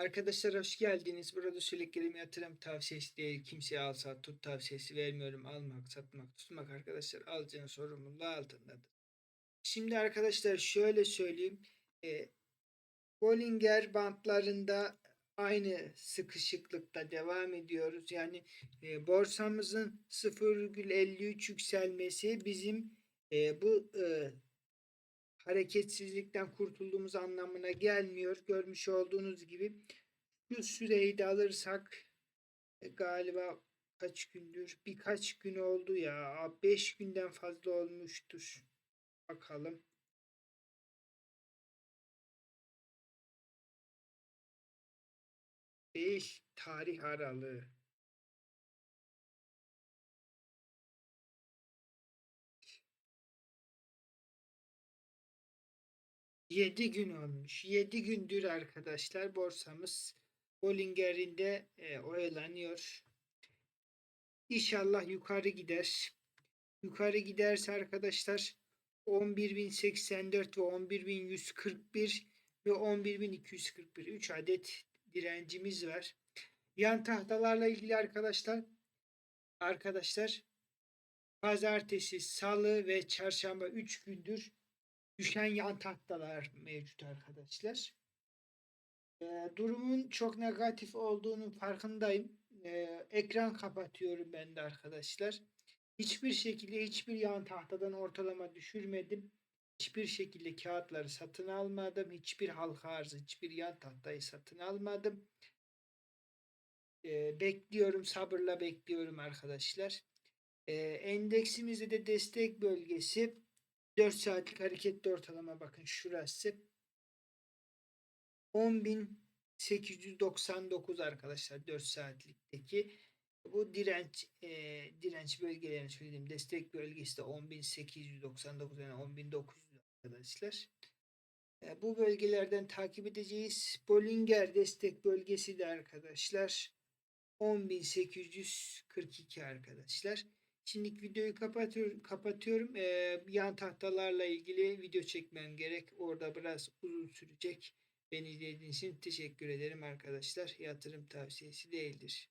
Arkadaşlar hoş geldiniz. Burada sürekli yatırım tavsiyesi değil. Kimseye al sat tut tavsiyesi vermiyorum. Almak, satmak, tutmak arkadaşlar alacağın sorumluluğu altındadır. Şimdi arkadaşlar şöyle söyleyeyim. E, Bollinger bantlarında aynı sıkışıklıkta devam ediyoruz. Yani e, borsamızın 0,53 yükselmesi bizim e, bu e, hareketsizlikten kurtulduğumuz anlamına gelmiyor. Görmüş olduğunuz gibi şu süreyi de alırsak e, galiba kaç gündür? Birkaç gün oldu ya. 5 günden fazla olmuştur. Bakalım. Beş tarih aralığı. Yedi gün olmuş. Yedi gündür arkadaşlar borsamız Bollinger'in de e, oyalanıyor. İnşallah yukarı gider. Yukarı giderse arkadaşlar 11.084 ve 11.141 ve 11.241 3 adet direncimiz var. Yan tahtalarla ilgili arkadaşlar arkadaşlar pazartesi, salı ve çarşamba 3 gündür düşen yan tahtalar mevcut arkadaşlar. Ee, durumun çok negatif olduğunu farkındayım. Ee, ekran kapatıyorum ben de arkadaşlar. Hiçbir şekilde hiçbir yan tahtadan ortalama düşürmedim. Hiçbir şekilde kağıtları satın almadım. Hiçbir halka arzı, hiçbir yan tahtayı satın almadım. Ee, bekliyorum, sabırla bekliyorum arkadaşlar. Ee, endeksimizde de destek bölgesi 4 saatlik hareketli ortalama bakın şurası. 10.899 arkadaşlar 4 saatlikteki. Bu direnç e, direnç bölgelerini söylediğim destek bölgesi de 10.899 yani 10.900 arkadaşlar. E, bu bölgelerden takip edeceğiz. Bollinger destek bölgesi de arkadaşlar 10.842 arkadaşlar. Şimdilik videoyu kapatıyorum. kapatıyorum. Ee, yan tahtalarla ilgili video çekmem gerek. Orada biraz uzun sürecek. Beni izlediğiniz için teşekkür ederim arkadaşlar. Yatırım tavsiyesi değildir.